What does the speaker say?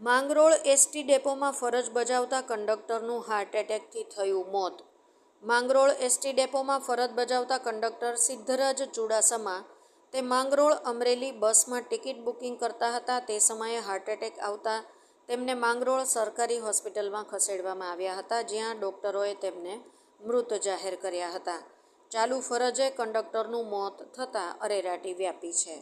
Mangrol ST ડેપોમાં ફરજ બજાવતા કંડક્ટરનું heart એટેકથી થયું મોત. માંગરોળ એસટી ડેપોમાં ફરજ બજાવતા કંડક્ટર સિદ્ધરાજ ચુડાસમા તે માંગરોળ અમરેલી બસમાં ટિકિટ બુકિંગ કરતા હતા. તે સમયે હાર્ટ એટેક આવતા તેમને માંગરોળ સરકારી હોસ્પિટલમાં ખસેડવામાં આવ્યા હતા, જ્યાં ડોક્ટરોએ તેમને મૃત જાહેર કર્યા હતા. ચાલુ ફરજે કંડક્ટરનું મોત થતાં અરેરાટી વ્યાપી છે.